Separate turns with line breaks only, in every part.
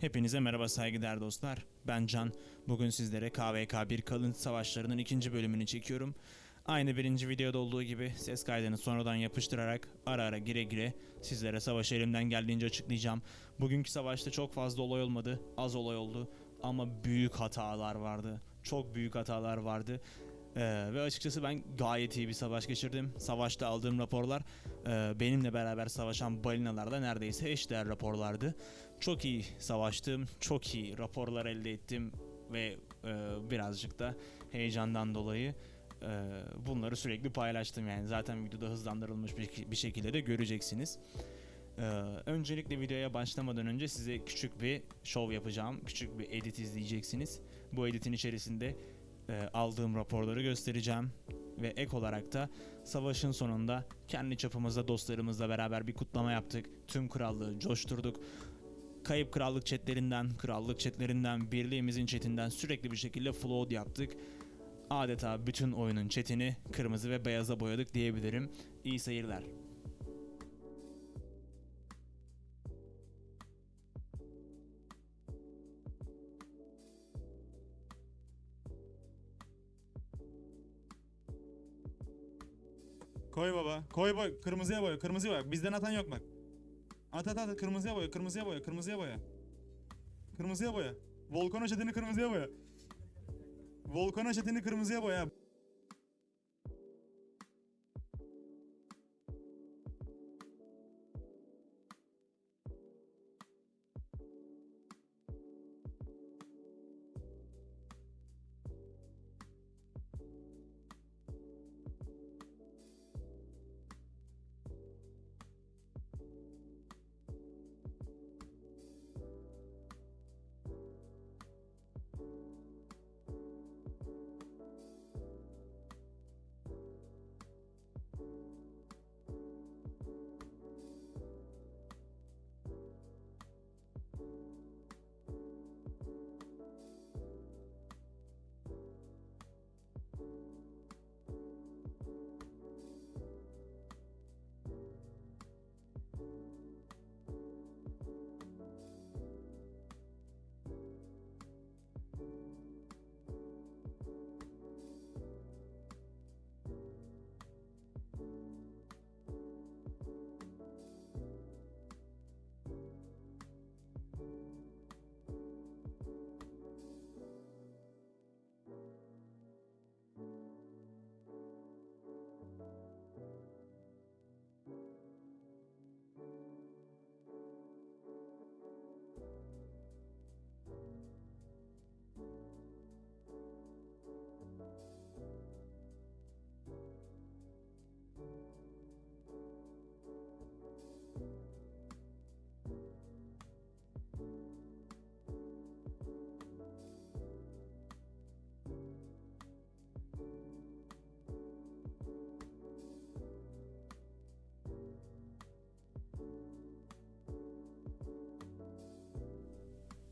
Hepinize merhaba saygıdeğer dostlar. Ben Can. Bugün sizlere KVK1 Kalıntı Savaşları'nın ikinci bölümünü çekiyorum. Aynı birinci videoda olduğu gibi ses kaydını sonradan yapıştırarak ara ara gire gire sizlere savaşı elimden geldiğince açıklayacağım. Bugünkü savaşta çok fazla olay olmadı, az olay oldu ama büyük hatalar vardı. Çok büyük hatalar vardı. Ee, ve açıkçası ben gayet iyi bir savaş geçirdim. Savaşta aldığım raporlar e, benimle beraber savaşan balinalarla neredeyse eşdeğer raporlardı. Çok iyi savaştım, çok iyi raporlar elde ettim ve e, birazcık da heyecandan dolayı e, bunları sürekli paylaştım yani. Zaten videoda hızlandırılmış bir, bir şekilde de göreceksiniz. Ee, öncelikle videoya başlamadan önce size küçük bir şov yapacağım. Küçük bir edit izleyeceksiniz. Bu editin içerisinde e, aldığım raporları göstereceğim. Ve ek olarak da savaşın sonunda kendi çapımızda dostlarımızla beraber bir kutlama yaptık. Tüm krallığı coşturduk. Kayıp krallık chatlerinden, krallık chatlerinden, birliğimizin chatinden sürekli bir şekilde flood yaptık. Adeta bütün oyunun chatini kırmızı ve beyaza boyadık diyebilirim. İyi seyirler.
Koy baba. Koy boy. Kırmızıya boya. Kırmızıya boya. Bizden atan yok bak. At at at. Kırmızıya boya. Kırmızıya boya. Kırmızıya boya. Kırmızıya boya. Volkan çetini kırmızıya boya. Volkan çetini kırmızıya boya.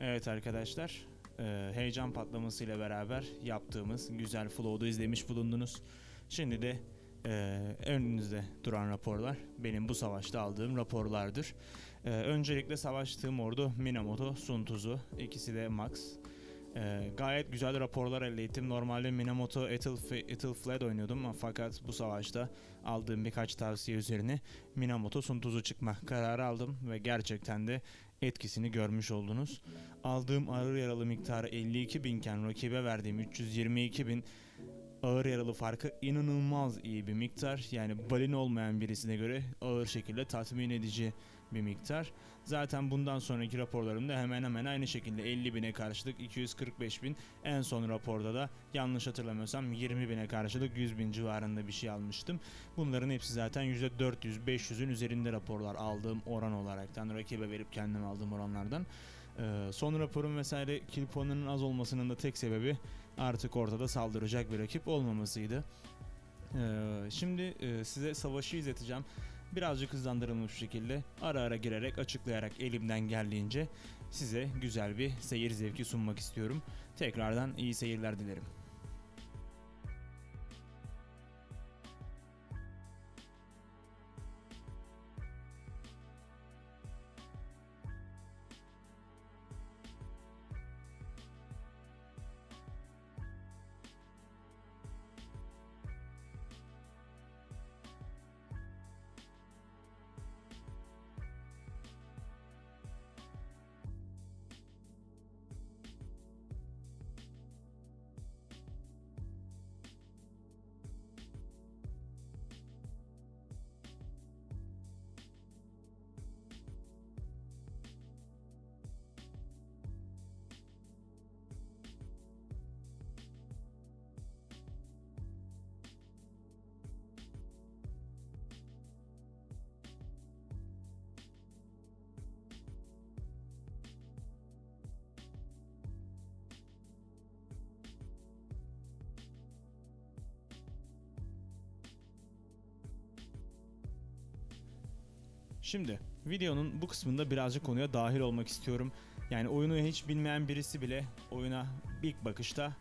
Evet arkadaşlar, e, heyecan patlamasıyla beraber yaptığımız güzel flow'u izlemiş bulundunuz. Şimdi de e, önünüzde duran raporlar benim bu savaşta aldığım raporlardır. E, öncelikle savaştığım ordu Minamoto, Sun Tzu, ikisi de Max. E, gayet güzel raporlar elde ettim. Normalde Minamoto Ethelf- Ethelflaed oynuyordum ama fakat bu savaşta aldığım birkaç tavsiye üzerine Minamoto Sun Tzu çıkma kararı aldım ve gerçekten de etkisini görmüş oldunuz. Aldığım ağır yaralı miktarı 52 binken rakibe verdiğim 322 bin ağır yaralı farkı inanılmaz iyi bir miktar. Yani balin olmayan birisine göre ağır şekilde tatmin edici bir miktar. Zaten bundan sonraki raporlarımda hemen hemen aynı şekilde 50 bine karşılık 245 bin. En son raporda da yanlış hatırlamıyorsam 20 bine karşılık 100 bin civarında bir şey almıştım. Bunların hepsi zaten %400-500'ün üzerinde raporlar aldığım oran olaraktan rakibe verip kendim aldığım oranlardan. Ee, son raporun vesaire kill puanının az olmasının da tek sebebi artık ortada saldıracak bir rakip olmamasıydı. Ee, şimdi e, size savaşı izleteceğim. Birazcık hızlandırılmış şekilde ara ara girerek açıklayarak elimden geldiğince size güzel bir seyir zevki sunmak istiyorum. Tekrardan iyi seyirler dilerim. Şimdi videonun bu kısmında birazcık konuya dahil olmak istiyorum. Yani oyunu hiç bilmeyen birisi bile oyuna ilk bakışta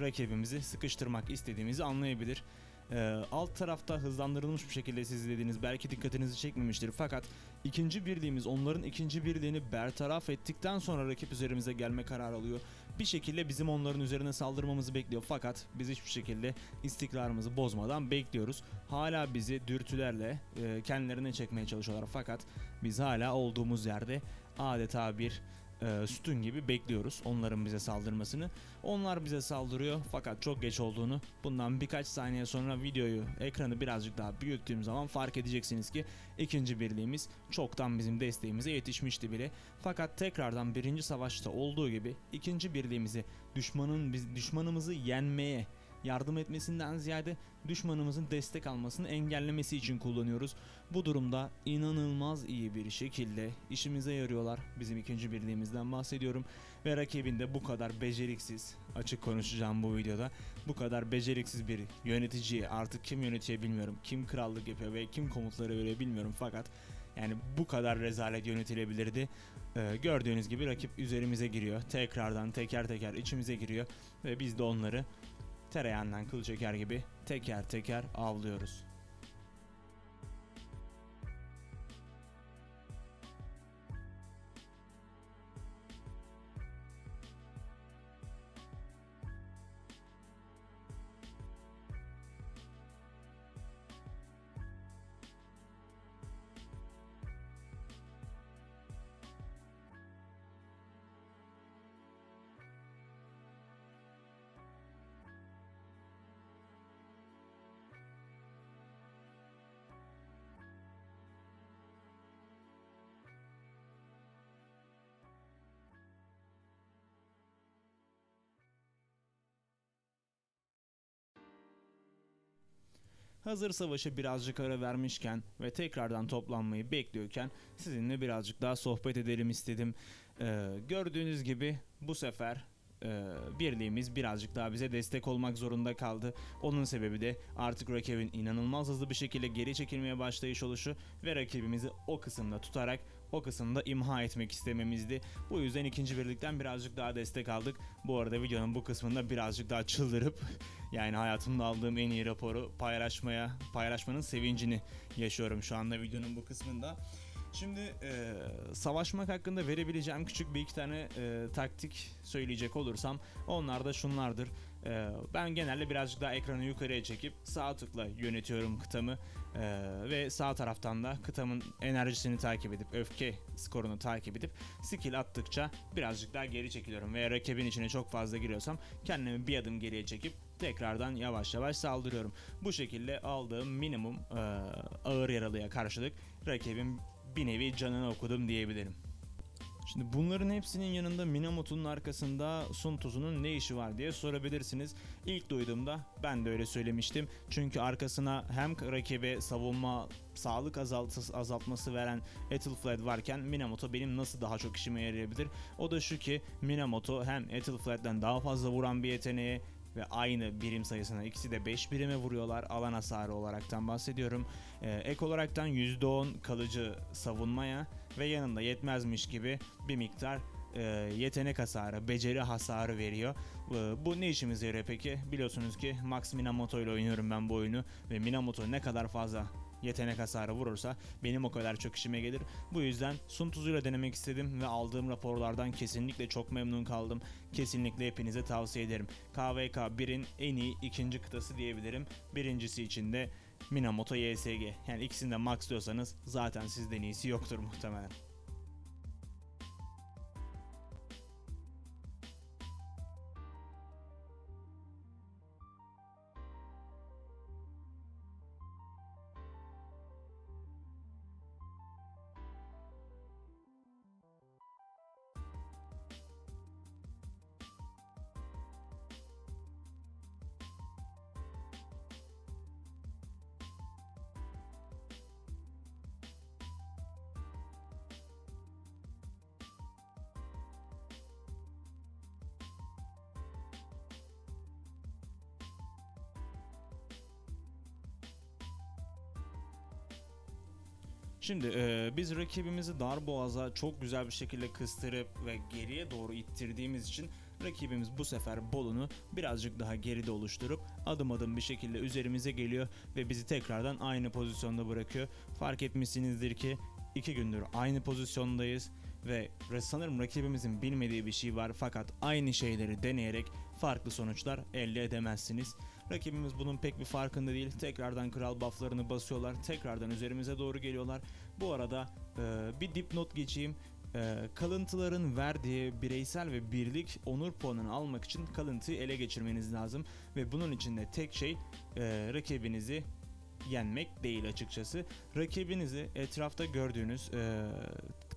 rakibimizi sıkıştırmak istediğimizi anlayabilir. Ee, alt tarafta hızlandırılmış bir şekilde siz izlediğiniz belki dikkatinizi çekmemiştir fakat ikinci birliğimiz onların ikinci birliğini bertaraf ettikten sonra rakip üzerimize gelme kararı alıyor. Bir şekilde bizim onların üzerine saldırmamızı bekliyor fakat biz hiçbir şekilde istikrarımızı bozmadan bekliyoruz. Hala bizi dürtülerle e, kendilerine çekmeye çalışıyorlar fakat biz hala olduğumuz yerde adeta bir e, sütun gibi bekliyoruz onların bize saldırmasını. Onlar bize saldırıyor fakat çok geç olduğunu bundan birkaç saniye sonra videoyu ekranı birazcık daha büyüttüğüm zaman fark edeceksiniz ki ikinci birliğimiz çoktan bizim desteğimize yetişmişti bile. Fakat tekrardan birinci savaşta olduğu gibi ikinci birliğimizi düşmanın biz düşmanımızı yenmeye yardım etmesinden ziyade düşmanımızın destek almasını engellemesi için kullanıyoruz. Bu durumda inanılmaz iyi bir şekilde işimize yarıyorlar. Bizim ikinci birliğimizden bahsediyorum. Ve rakibin de bu kadar beceriksiz, açık konuşacağım bu videoda, bu kadar beceriksiz bir yöneticiyi artık kim yönetiyor bilmiyorum. Kim krallık yapıyor ve kim komutları veriyor bilmiyorum fakat yani bu kadar rezalet yönetilebilirdi. Ee, gördüğünüz gibi rakip üzerimize giriyor. Tekrardan teker teker içimize giriyor ve biz de onları tereyağından kıl çeker gibi teker teker avlıyoruz. Hazır savaşa birazcık ara vermişken ve tekrardan toplanmayı bekliyorken sizinle birazcık daha sohbet edelim istedim. Ee, gördüğünüz gibi bu sefer e, birliğimiz birazcık daha bize destek olmak zorunda kaldı. Onun sebebi de artık rakibin inanılmaz hızlı bir şekilde geri çekilmeye başlayış oluşu ve rakibimizi o kısımda tutarak o kısımda imha etmek istememizdi. Bu yüzden ikinci birlikten birazcık daha destek aldık. Bu arada videonun bu kısmında birazcık daha çıldırıp yani hayatımda aldığım en iyi raporu paylaşmaya, paylaşmanın sevincini yaşıyorum şu anda videonun bu kısmında. Şimdi e, savaşmak hakkında verebileceğim küçük bir iki tane e, taktik söyleyecek olursam onlar da şunlardır. E, ben genelde birazcık daha ekranı yukarıya çekip sağ tıkla yönetiyorum kıtamı E, ve sağ taraftan da kıtamın enerjisini takip edip öfke skorunu takip edip skill attıkça birazcık daha geri çekiliyorum veya rakibin içine çok fazla giriyorsam kendimi bir adım geriye çekip tekrardan yavaş yavaş saldırıyorum. Bu şekilde aldığım minimum e, ağır yaralıya karşılık rakibin bir nevi canını okudum diyebilirim. Şimdi bunların hepsinin yanında Minamoto'nun arkasında Sun Tzu'nun ne işi var diye sorabilirsiniz. İlk duyduğumda ben de öyle söylemiştim. Çünkü arkasına hem rakibe savunma sağlık azaltısı, azaltması veren Ethelflaed varken Minamoto benim nasıl daha çok işime yarayabilir? O da şu ki Minamoto hem Ethelflaed'den daha fazla vuran bir yeteneğe ve aynı birim sayısına ikisi de 5 birime vuruyorlar alan hasarı olaraktan bahsediyorum. Ee, ek olaraktan %10 kalıcı savunmaya ve yanında yetmezmiş gibi bir miktar e, yetenek hasarı, beceri hasarı veriyor. E, bu ne işimize yarıyor peki? Biliyorsunuz ki Max Minamoto ile oynuyorum ben bu oyunu ve Minamoto ne kadar fazla yetenek hasarı vurursa benim o kadar çok işime gelir. Bu yüzden Sun Tzu'yla denemek istedim ve aldığım raporlardan kesinlikle çok memnun kaldım. Kesinlikle hepinize tavsiye ederim. KVK 1'in en iyi ikinci kıtası diyebilirim. Birincisi için de Minamoto YSG. Yani ikisini de max diyorsanız zaten sizden iyisi yoktur muhtemelen. Şimdi e, biz rakibimizi dar boğaza çok güzel bir şekilde kıstırıp ve geriye doğru ittirdiğimiz için rakibimiz bu sefer Bolu'nu birazcık daha geride oluşturup adım adım bir şekilde üzerimize geliyor ve bizi tekrardan aynı pozisyonda bırakıyor. Fark etmişsinizdir ki iki gündür aynı pozisyondayız ve sanırım rakibimizin bilmediği bir şey var fakat aynı şeyleri deneyerek farklı sonuçlar elde edemezsiniz. Rakibimiz bunun pek bir farkında değil. Tekrardan kral bufflarını basıyorlar. Tekrardan üzerimize doğru geliyorlar. Bu arada e, bir dipnot geçeyim. E, kalıntıların verdiği bireysel ve birlik onur puanını almak için kalıntıyı ele geçirmeniz lazım. Ve bunun için de tek şey e, rakibinizi yenmek değil açıkçası. Rakibinizi etrafta gördüğünüz e,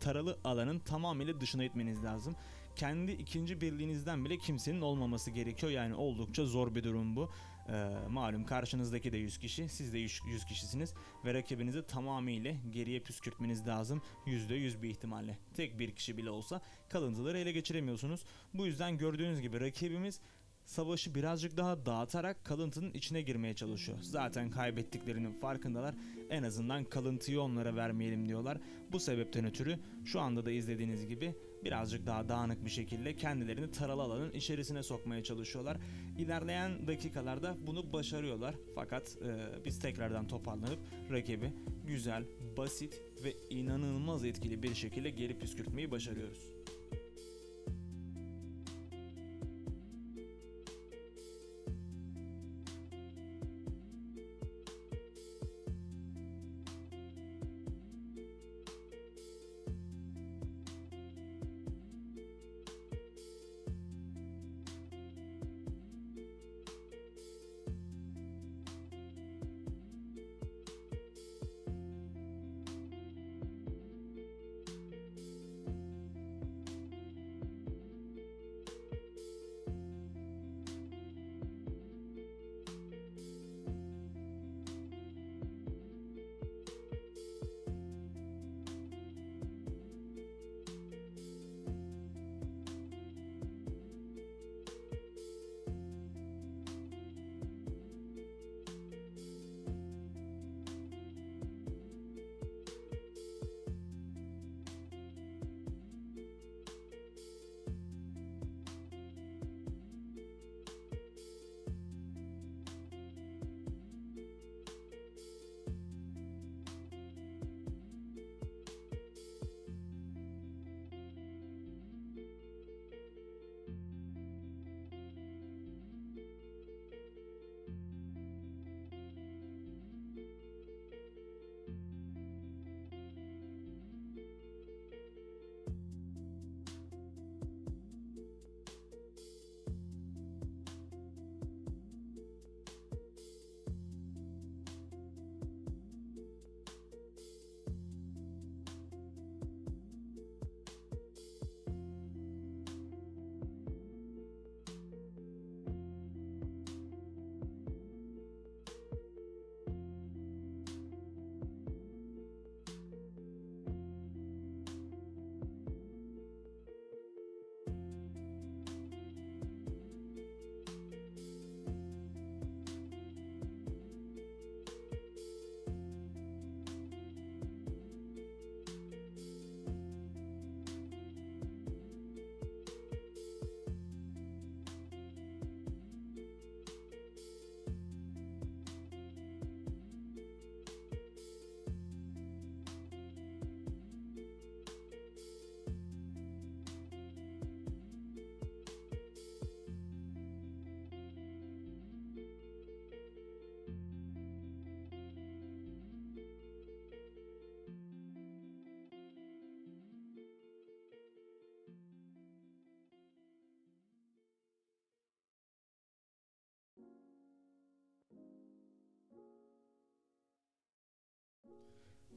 taralı alanın tamamıyla dışına itmeniz lazım. Kendi ikinci birliğinizden bile kimsenin olmaması gerekiyor. Yani oldukça zor bir durum bu. Ee, malum karşınızdaki de 100 kişi, siz de 100 100 kişisiniz ve rakibinizi tamamıyla geriye püskürtmeniz lazım. %100 bir ihtimalle. Tek bir kişi bile olsa kalıntıları ele geçiremiyorsunuz. Bu yüzden gördüğünüz gibi rakibimiz savaşı birazcık daha dağıtarak kalıntının içine girmeye çalışıyor. Zaten kaybettiklerinin farkındalar. En azından kalıntıyı onlara vermeyelim diyorlar. Bu sebepten ötürü şu anda da izlediğiniz gibi birazcık daha dağınık bir şekilde kendilerini taralı alanın içerisine sokmaya çalışıyorlar. İlerleyen dakikalarda bunu başarıyorlar. Fakat e, biz tekrardan toparlanıp rakibi güzel, basit ve inanılmaz etkili bir şekilde geri püskürtmeyi başarıyoruz.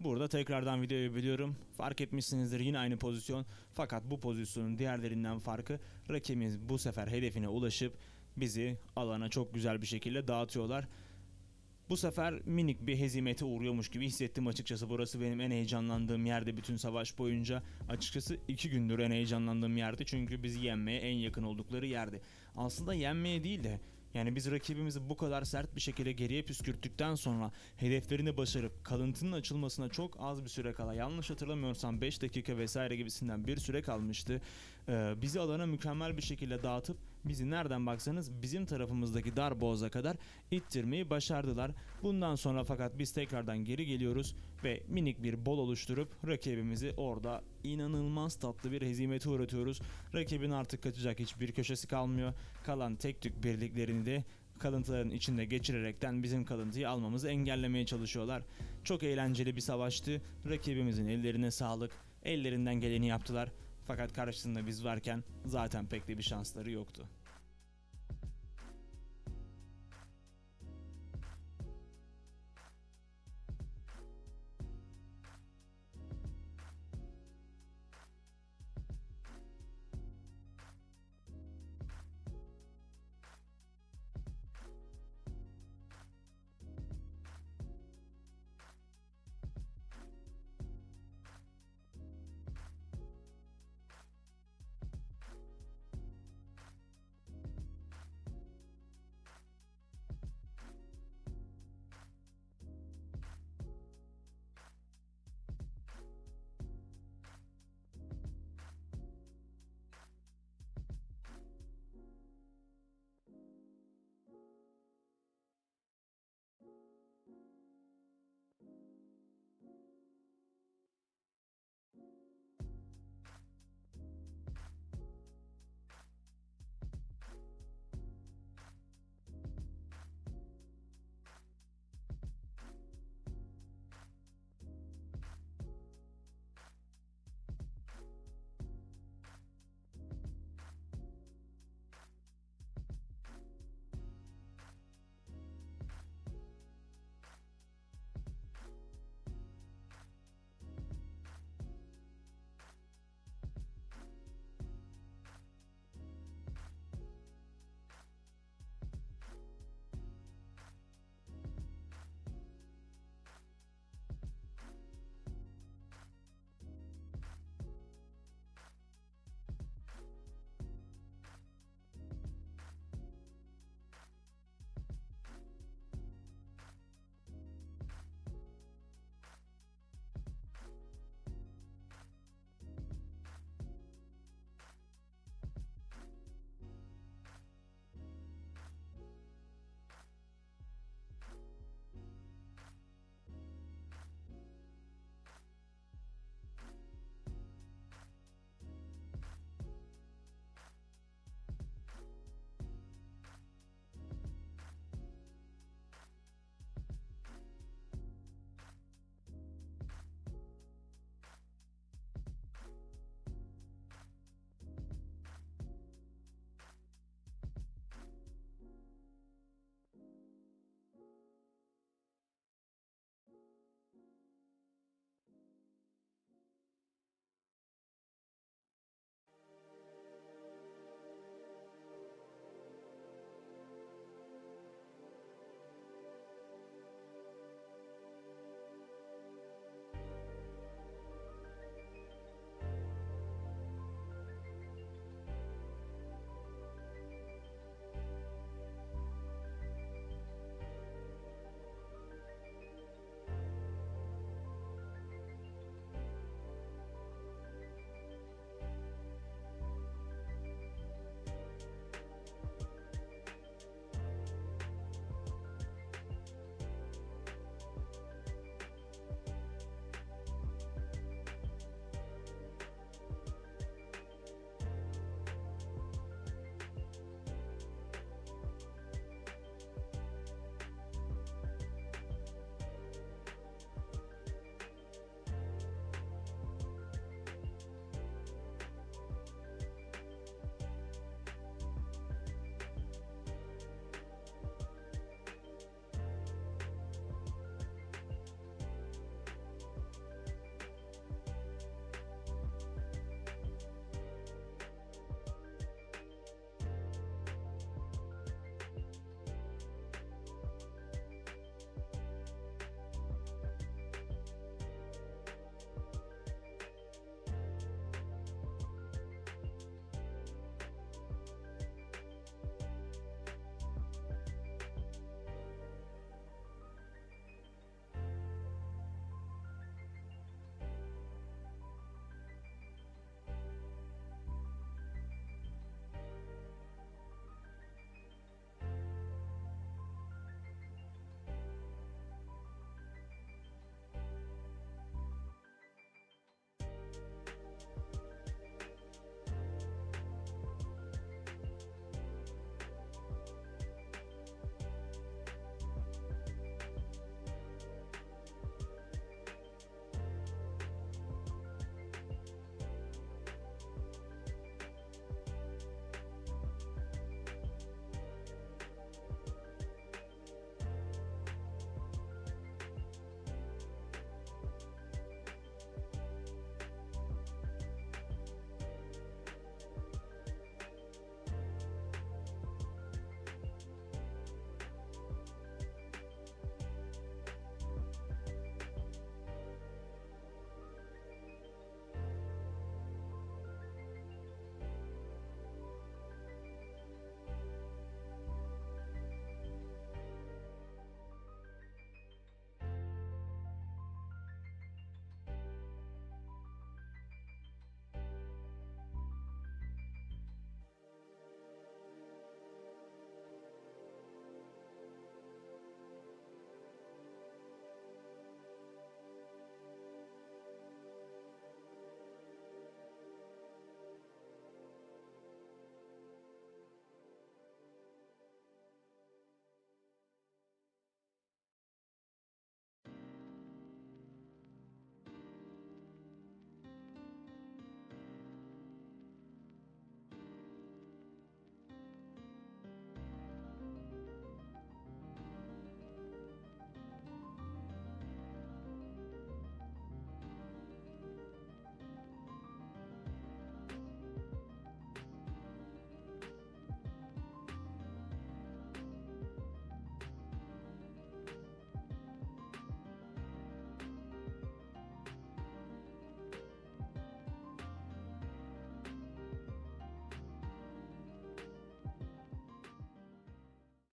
Burada tekrardan videoyu biliyorum. Fark etmişsinizdir yine aynı pozisyon. Fakat bu pozisyonun diğerlerinden farkı rakibimiz bu sefer hedefine ulaşıp bizi alana çok güzel bir şekilde dağıtıyorlar. Bu sefer minik bir hezimete uğruyormuş gibi hissettim açıkçası. Burası benim en heyecanlandığım yerde bütün savaş boyunca. Açıkçası iki gündür en heyecanlandığım yerdi. Çünkü bizi yenmeye en yakın oldukları yerdi. Aslında yenmeye değil de Yani biz rakibimizi bu kadar sert bir şekilde geriye püskürttükten sonra hedeflerini başarıp kalıntının açılmasına çok az bir süre kala yanlış hatırlamıyorsam 5 dakika vesaire gibisinden bir süre kalmıştı. Ee, bizi alana mükemmel bir şekilde dağıtıp bizi nereden baksanız bizim tarafımızdaki dar boğaza kadar ittirmeyi başardılar. Bundan sonra fakat biz tekrardan geri geliyoruz ve minik bir bol oluşturup rakibimizi orada inanılmaz tatlı bir hezimete uğratıyoruz. Rakibin artık kaçacak hiçbir köşesi kalmıyor. Kalan tek tük birliklerini de kalıntıların içinde geçirerekten bizim kalıntıyı almamızı engellemeye çalışıyorlar. Çok eğlenceli bir savaştı. Rakibimizin ellerine sağlık. Ellerinden geleni yaptılar. Fakat karşısında biz varken zaten pek de bir şansları yoktu.